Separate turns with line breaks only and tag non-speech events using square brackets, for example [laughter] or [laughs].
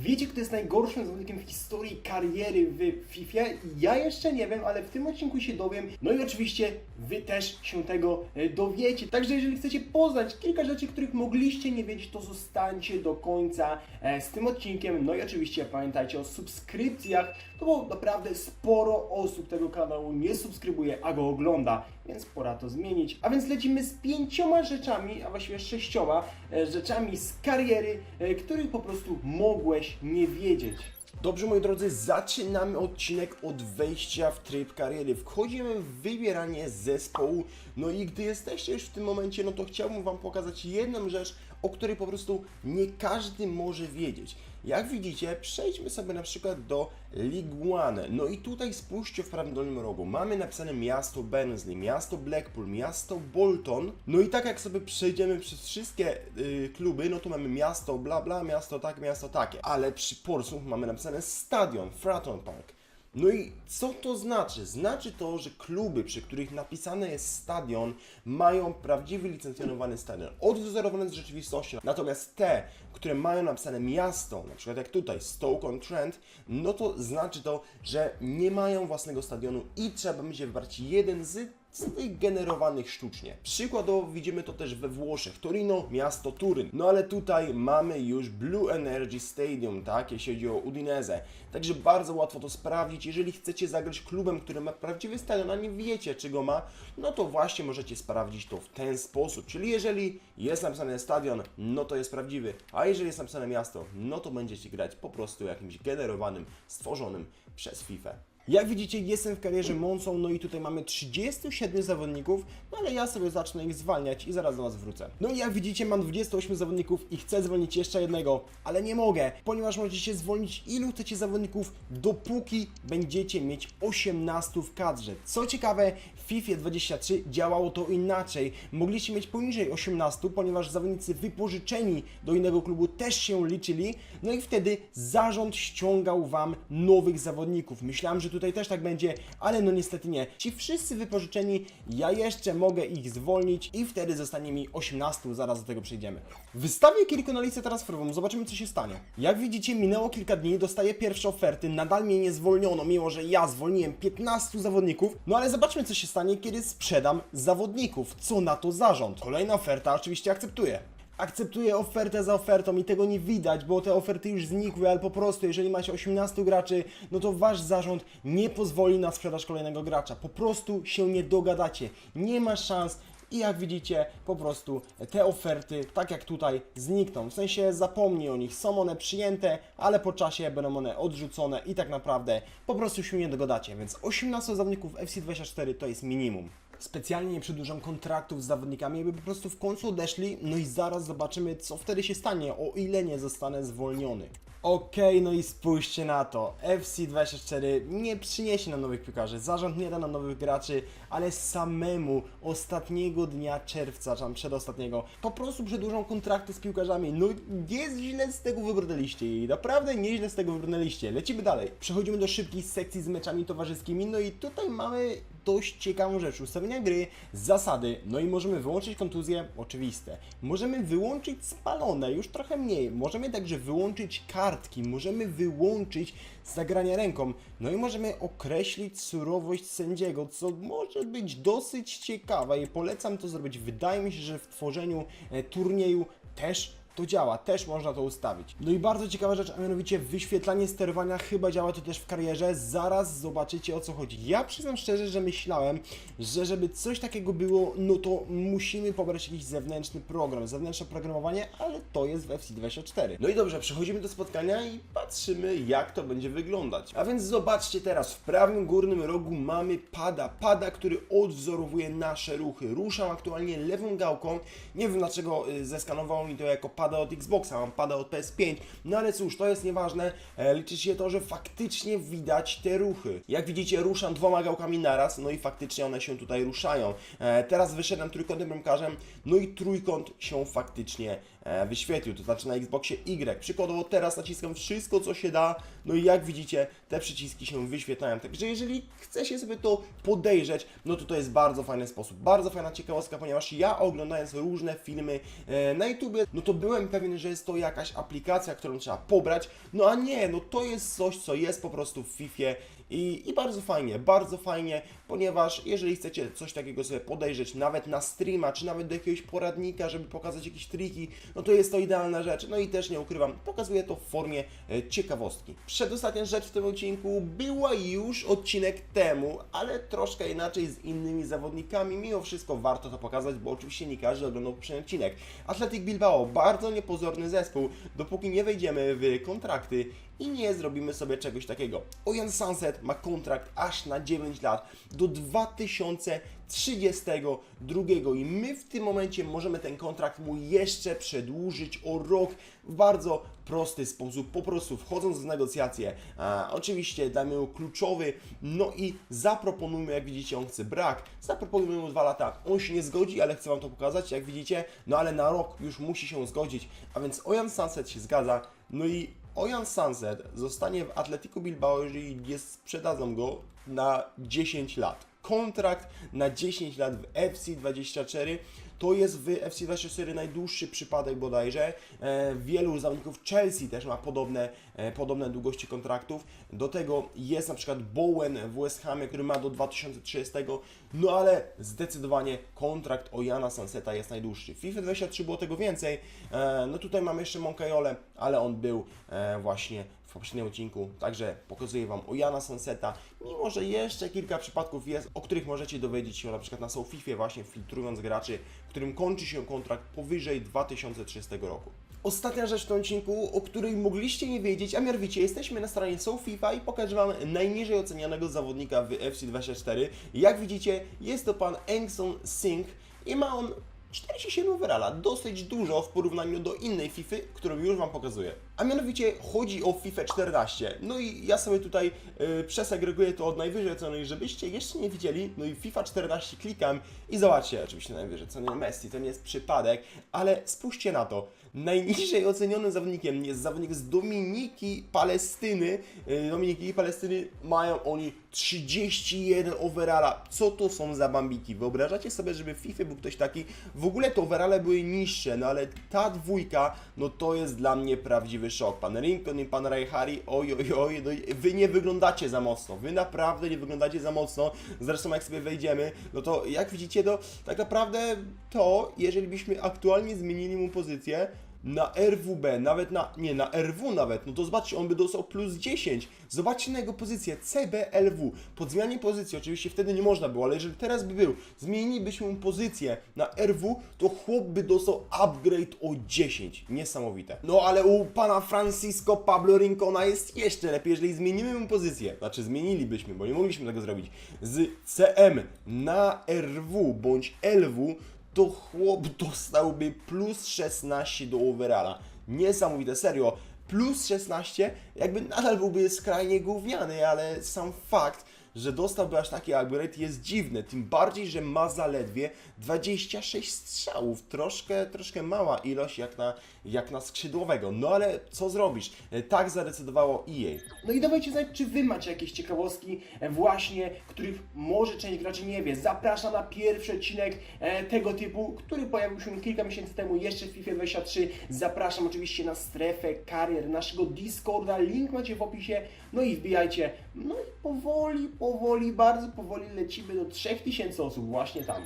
Wiecie, kto jest najgorszym zawodnikiem w historii kariery w FIFA? Ja jeszcze nie wiem, ale w tym odcinku się dowiem. No i oczywiście Wy też się tego e, dowiecie. Także jeżeli chcecie poznać kilka rzeczy, których mogliście nie wiedzieć, to zostańcie do końca e, z tym odcinkiem. No i oczywiście pamiętajcie o subskrypcjach, no bo naprawdę sporo osób tego kanału nie subskrybuje, a go ogląda, więc pora to zmienić. A więc lecimy z pięcioma rzeczami, a właściwie sześcioma e, rzeczami z kariery, których po prostu mogłeś nie wiedzieć. Dobrze, moi drodzy, zaczynamy odcinek od wejścia w tryb kariery. Wchodzimy w wybieranie zespołu. No i gdy jesteście już w tym momencie, no to chciałbym Wam pokazać jedną rzecz, o której po prostu nie każdy może wiedzieć. Jak widzicie, przejdźmy sobie na przykład do League One. No i tutaj spójrzcie w prawym dolnym rogu. Mamy napisane miasto Barnsley, miasto Blackpool, miasto Bolton. No i tak jak sobie przejdziemy przez wszystkie y, kluby, no to mamy miasto bla bla, miasto tak, miasto takie. Ale przy Portsmouth mamy napisane stadion, Fratton Park. No i co to znaczy? Znaczy to, że kluby, przy których napisane jest stadion, mają prawdziwy licencjonowany stadion, odwzorowany z rzeczywistości. Natomiast te, które mają napisane miasto, na przykład jak tutaj Stoke-on-Trent, no to znaczy to, że nie mają własnego stadionu i trzeba będzie wybrać jeden z z tych generowanych sztucznie. Przykładowo widzimy to też we Włoszech. Torino, miasto Turyn. No ale tutaj mamy już Blue Energy Stadium, tak, jeśli chodzi o Udinese. Także bardzo łatwo to sprawdzić. Jeżeli chcecie zagrać klubem, który ma prawdziwy stadion, a nie wiecie, czy go ma, no to właśnie możecie sprawdzić to w ten sposób. Czyli jeżeli jest napisane stadion, no to jest prawdziwy, a jeżeli jest napisane miasto, no to będziecie grać po prostu jakimś generowanym, stworzonym przez FIFA. Jak widzicie, jestem w karierze Monsą, no i tutaj mamy 37 zawodników, no ale ja sobie zacznę ich zwalniać i zaraz do Was wrócę. No i jak widzicie, mam 28 zawodników i chcę zwolnić jeszcze jednego, ale nie mogę, ponieważ możecie zwolnić ilu chcecie zawodników, dopóki będziecie mieć 18 w kadrze. Co ciekawe, w FIFA 23 działało to inaczej. Mogliście mieć poniżej 18, ponieważ zawodnicy wypożyczeni do innego klubu też się liczyli, no i wtedy zarząd ściągał Wam nowych zawodników. Myślałem, że tutaj też tak będzie, ale no niestety nie. Ci wszyscy wypożyczeni, ja jeszcze mogę ich zwolnić i wtedy zostanie mi 18, zaraz do tego przejdziemy. Wystawię kilku na listę transferową, zobaczymy co się stanie. Jak widzicie, minęło kilka dni, dostaję pierwsze oferty, nadal mnie nie zwolniono, mimo że ja zwolniłem 15 zawodników, no ale zobaczmy co się stanie, kiedy sprzedam zawodników. Co na to zarząd? Kolejna oferta, oczywiście akceptuję akceptuję ofertę za ofertą i tego nie widać, bo te oferty już znikły, ale po prostu jeżeli macie 18 graczy, no to wasz zarząd nie pozwoli na sprzedaż kolejnego gracza. Po prostu się nie dogadacie. Nie ma szans i jak widzicie, po prostu te oferty, tak jak tutaj, znikną. W sensie zapomnij o nich, są one przyjęte, ale po czasie będą one odrzucone i tak naprawdę po prostu się nie dogadacie. Więc 18 zawodników FC24 to jest minimum. Specjalnie nie przedłużam kontraktów z zawodnikami, aby po prostu w końcu odeszli, no i zaraz zobaczymy, co wtedy się stanie, o ile nie zostanę zwolniony. Okej, no i spójrzcie na to. FC24 nie przyniesie nam nowych piłkarzy, zarząd nie da nam nowych graczy, ale samemu ostatniego dnia czerwca, czy tam przedostatniego, po prostu przedłużą kontrakty z piłkarzami. No jest źle z tego wybrnęliście i naprawdę nieźle z tego wybrnęliście. Lecimy dalej. Przechodzimy do szybkiej sekcji z meczami towarzyskimi, no i tutaj mamy dość ciekawą rzecz. Ustawienia gry, zasady, no i możemy wyłączyć kontuzje, oczywiste. Możemy wyłączyć spalone, już trochę mniej. Możemy także wyłączyć kartki, możemy wyłączyć zagrania ręką. No i możemy określić surowość sędziego, co może być dosyć ciekawe i polecam to zrobić. Wydaje mi się, że w tworzeniu e, turnieju też to działa, też można to ustawić. No i bardzo ciekawa rzecz, a mianowicie wyświetlanie sterowania chyba działa to też w karierze. Zaraz zobaczycie o co chodzi. Ja przyznam szczerze, że myślałem, że żeby coś takiego było, no to musimy pobrać jakiś zewnętrzny program, zewnętrzne programowanie, ale to jest w FC24. No i dobrze, przechodzimy do spotkania i patrzymy jak to będzie wyglądać. A więc zobaczcie teraz, w prawym górnym rogu mamy pada, pada, który odwzorowuje nasze ruchy. Ruszam aktualnie lewą gałką, nie wiem dlaczego y, zeskanowało mi to jako pada od Xboxa, mam pada od PS5, no ale cóż, to jest nieważne, e, liczy się to, że faktycznie widać te ruchy. Jak widzicie, ruszam dwoma gałkami naraz, no i faktycznie one się tutaj ruszają. E, teraz wyszedłem trójkątnym bramkarzem, no i trójkąt się faktycznie
wyświetlił, to znaczy na Xboxie Y. Przykładowo teraz naciskam wszystko, co się da, no i jak widzicie, te przyciski się wyświetlają. Także jeżeli chce się sobie to podejrzeć, no to to jest bardzo fajny sposób. Bardzo fajna ciekawostka, ponieważ ja oglądając różne filmy e, na YouTubie, no to byłem pewien, że jest to jakaś aplikacja, którą trzeba pobrać, no a nie, no to jest coś, co jest po prostu w FIFA i, i bardzo fajnie, bardzo fajnie, ponieważ jeżeli chcecie coś takiego sobie podejrzeć, nawet na streama, czy nawet do jakiegoś poradnika, żeby pokazać jakieś triki, no to jest to idealna rzecz. No i też nie ukrywam, pokazuję to w formie e, ciekawostki. Przedostatnia rzecz w tym odcinku była już odcinek temu, ale troszkę inaczej z innymi zawodnikami. Mimo wszystko warto to pokazać, bo oczywiście nie każdy oglądał poprzedni odcinek. Athletic Bilbao, bardzo niepozorny zespół, dopóki nie wejdziemy w kontrakty i nie zrobimy sobie czegoś takiego. Ojan Sunset ma kontrakt aż na 9 lat do 2032 i my w tym momencie możemy ten kontrakt mu jeszcze przedłużyć o rok w bardzo prosty sposób, po prostu wchodząc w negocjacje. A, oczywiście damy mu kluczowy, no i zaproponujmy, jak widzicie, on chce brak, zaproponujmy mu 2 lata. On się nie zgodzi, ale chcę Wam to pokazać, jak widzicie, no ale na rok już musi się zgodzić, a więc Ojan Sunset się zgadza, no i Ojan Sunset zostanie w Atletico Bilbao, jeżeli nie sprzedadzą go na 10 lat. Kontrakt na 10 lat w FC24 to jest w FC24 najdłuższy przypadek bodajże. E, wielu zawodników Chelsea też ma podobne, e, podobne długości kontraktów. Do tego jest na przykład Bowen w West Hamie, który ma do 2030. No ale zdecydowanie kontrakt o Jana Sanseta jest najdłuższy. W FIFA 23 było tego więcej. E, no tutaj mamy jeszcze Moncajole, ale on był właśnie w poprzednim odcinku, także pokazuję Wam o Jana Sanseta, mimo że jeszcze kilka przypadków jest, o których możecie dowiedzieć się na przykład na SoFIFie właśnie filtrując graczy, którym kończy się kontrakt powyżej 2030 roku. Ostatnia rzecz w tym odcinku, o której mogliście nie wiedzieć, a mianowicie jesteśmy na stronie SoFIFA i pokażę Wam najniżej ocenianego zawodnika w FC24. Jak widzicie, jest to pan Engson Singh i ma on 47 overalla, dosyć dużo w porównaniu do innej FIFA, którą już Wam pokazuję. A mianowicie chodzi o FIFA 14. No i ja sobie tutaj y, przesegreguję to od najwyżej ocenionej, żebyście jeszcze nie widzieli. No i FIFA 14 klikam i zobaczcie, oczywiście najwyżej oceniony Messi, to nie jest przypadek, ale spójrzcie na to. Najniżej ocenionym zawodnikiem jest zawodnik z Dominiki Palestyny. Y, Dominiki Palestyny mają oni 31 overalla. Co to są za bambiki? Wyobrażacie sobie, żeby w FIFA był ktoś taki? W ogóle te overale były niższe, no ale ta dwójka, no to jest dla mnie prawdziwy szok. Pan Rincon i pan Rajhari, oj, oj, oj, no, wy nie wyglądacie za mocno. Wy naprawdę nie wyglądacie za mocno. Zresztą jak sobie wejdziemy, no to jak widzicie, to tak naprawdę to, jeżeli byśmy aktualnie zmienili mu pozycję, na RWB, nawet na, nie, na RW nawet, no to zobaczcie, on by dostał plus 10. Zobaczcie na jego pozycję, CBLW. Po zmianie pozycji, oczywiście wtedy nie można było, ale jeżeli teraz by był, zmienilibyśmy mu pozycję na RW, to chłop by dostał upgrade o 10. Niesamowite. No ale u pana Francisco Pablo Rincona jest jeszcze lepiej, jeżeli zmienimy mu pozycję. Znaczy zmienilibyśmy, bo nie mogliśmy tego zrobić. Z CM na RW bądź LW, to chłop [laughs] dostałby plus 16 do overalla. Niesamowite, serio. Plus 16, jakby nadal byłby skrajnie gówniany, ale sam fakt, że dostałby aż taki upgrade jest dziwny. Tym bardziej, że ma zaledwie 26 strzałów. Troszkę, troszkę mała ilość jak na, jak na skrzydłowego. No ale co zrobisz? E, Tak zadecydowało EA.
No i dawajcie znać, czy Wy macie jakieś ciekawostki e, właśnie, których może część graczy nie wie. Zapraszam na pierwszy odcinek e, tego typu, który pojawił się kilka miesięcy temu jeszcze w FIFA 23. Zapraszam oczywiście na strefę karier naszego Discorda, link macie w opisie. No i wbijajcie. No i powoli, powoli, bardzo powoli lecimy do 3000 osób właśnie tam.